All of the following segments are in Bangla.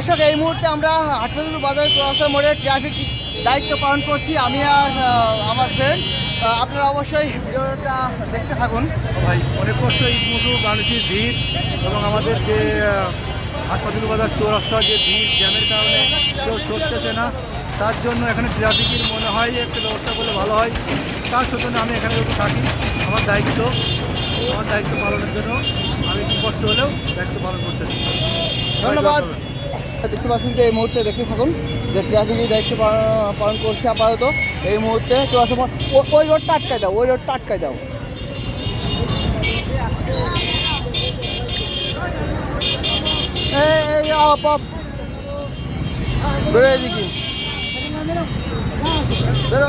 দর্শক এই মুহূর্তে আমরা হাটপাতুর বাজার চৌরাস্তার মোড়ে ট্রাফিক দায়িত্ব পালন করছি। আমি আর আমার ফ্রেন্ড আপনারা অবশ্যই ভিডিওটা দেখতে থাকুন। ভাই অনেক কষ্ট এই মুঠো বাণিজ্যের ভিড় এবং আমাদের যে হাসপাতাল বাজার চৌরাস্তা যে ভিড় জ্যামের কারণে কেউ সরতেছে না তার জন্য এখানে ট্রাফিকের মনে হয় একটা ব্যবস্থা করলে ভালো হয়। তার জন্য আমি এখানে যখন থাকি আমার দায়িত্ব আমার দায়িত্ব পালনের জন্য। আমি একটু কষ্ট হলেও দায়িত্ব পালন করতেছি। ধন্যবাদ। দেখতে পাচ্ছেন যে এই মুহূর্তে দেখতে থাকুন যে ট্রাফিকের দায়িত্ব পালন করছে আপাতত। এই মুহূর্তে চৌরাস্তা মোড় ও- ওই রোডটা আটকায় দাও, ওই রোডটা আটকায় দাও। এই এই, আপ আপ। বেরো এদিকে। বেরো বেরো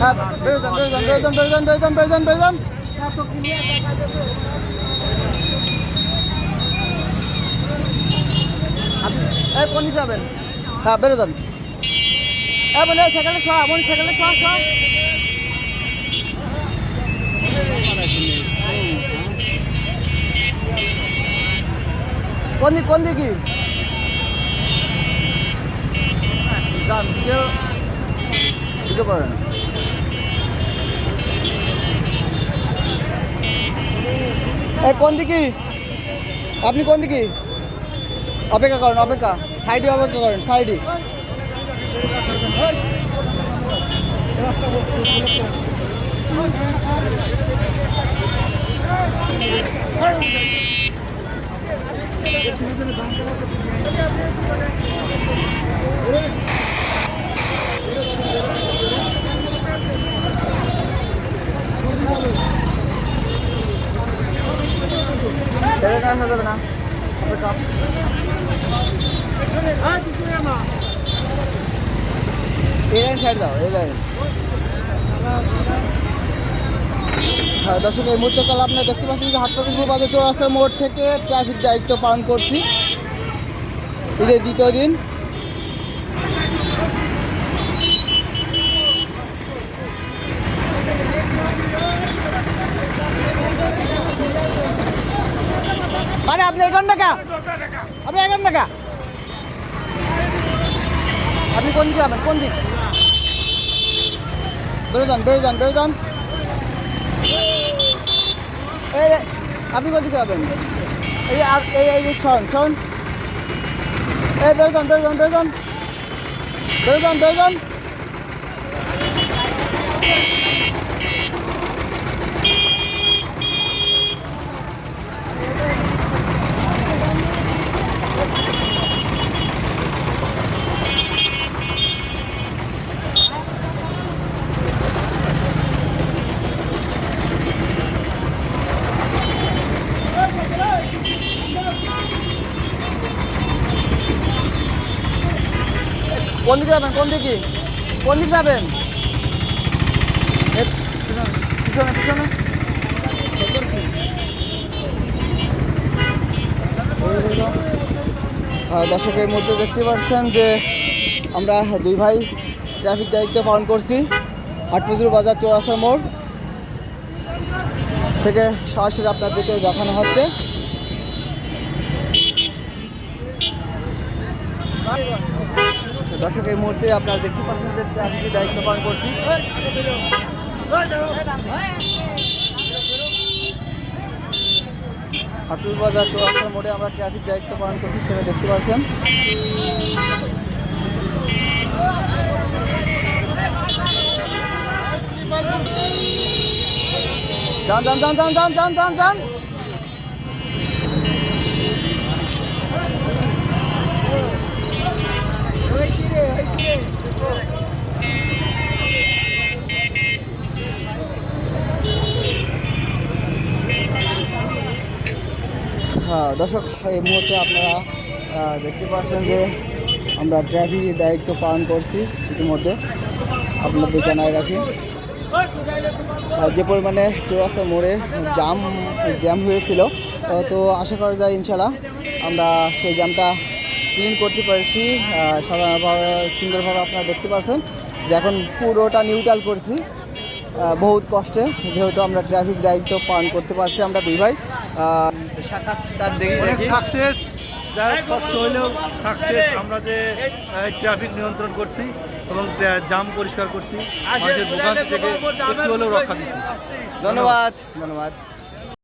হ্যাঁ বেরো যান বেরো যান বেরো যান বেরো যান বেরো যান বেরো যান বেরো যান এই কোন দিকে যাবেন? হ্যাঁ বেরো যান হ্যাঁ মানে সেখানে সরা মনে সেখানে সরা সরা। কোন দিক, কোন দিকে যান কোন দিকে আপনি কোন দিকে অপেক্ষা করেন, অপেক্ষা। সাইডে অপেক্ষা করেন সাইডে। ছেড়ে নেওয়া যাবে না? হ্যাঁ দর্শক, এই মুহূর্তে কাল আপনারা দেখতে পাচ্ছেন যে হাটপাতিপুর বাজার চৌরাস্তার মোড় থেকে ট্রাফিক দায়িত্ব পালন করছি। ঈদের দ্বিতীয় দিন। মানে আপনি এখান টাকা আপনি এখান টাকা আপনি কোন দিকে যাবেন? কোন দিক? বেরো যান বেরো যান বেরো যান। এই আপনি কোন দিকে যাবেন? এই এই এই এই, শোন শোন। এই, বেরো যান বেরো যান বেরো যান। বেরো যান বেরো যান। কোন দিকে যাবেন? কোন দিকে? কোন দিকে যাবেন? পিছনে পিছনে। দর্শক এই মুহূর্তে দেখতে পাচ্ছেন যে আমরা দুই ভাই ট্রাফিক দায়িত্ব পালন করছি। হাটপুজুর বাজার চৌরাস্তার মোড় থেকে সরাসরি আপনাদেরকে দেখানো হচ্ছে। দর্শক, এই মুহূর্তে আপনারা দেখতে পাচ্ছেন যে ট্রাফিকের দায়িত্ব পালন করছি। হাটুর বাজার চৌরাস্তার মোড়ে আমরা ট্রাফিক দায়িত্ব পালন করছি, সেটা দেখতে পাচ্ছেন। যান যান যান যান যান যান যান দর্শক, এই মুহূর্তে আপনারা দেখতে পাচ্ছেন যে আমরা ট্রাফিক দায়িত্ব পালন করছি ইতিমধ্যে। আপনাদের জানাই রাখি। যে পরিমাণে চৌরাস্তার মোড়ে জাম জ্যাম হয়েছিল, তো আশা করা যায় ইনশাল্লাহ আমরা সেই জ্যামটা ক্লিন করতে পারছি। সাধারণভাবে, সুন্দরভাবে আপনারা দেখতে পাচ্ছেন যে এখন পুরোটা নিউট্রাল করছি। বহুত কষ্টে, যেহেতু আমরা ট্রাফিক দায়িত্ব পালন করতে পারছি আমরা দুই ভাই। সাক্ষাৎকার দেখি দেখি। সাকসেস যাই হোক, কষ্ট হলেও সাকসেস আমরা যে ট্রাফিক নিয়ন্ত্রণ করছি এবং জাম পরিষ্কার করছি মানুষের ভোগান্তি থেকে একটু হলেও রক্ষা দিচ্ছি। ধন্যবাদ ধন্যবাদ।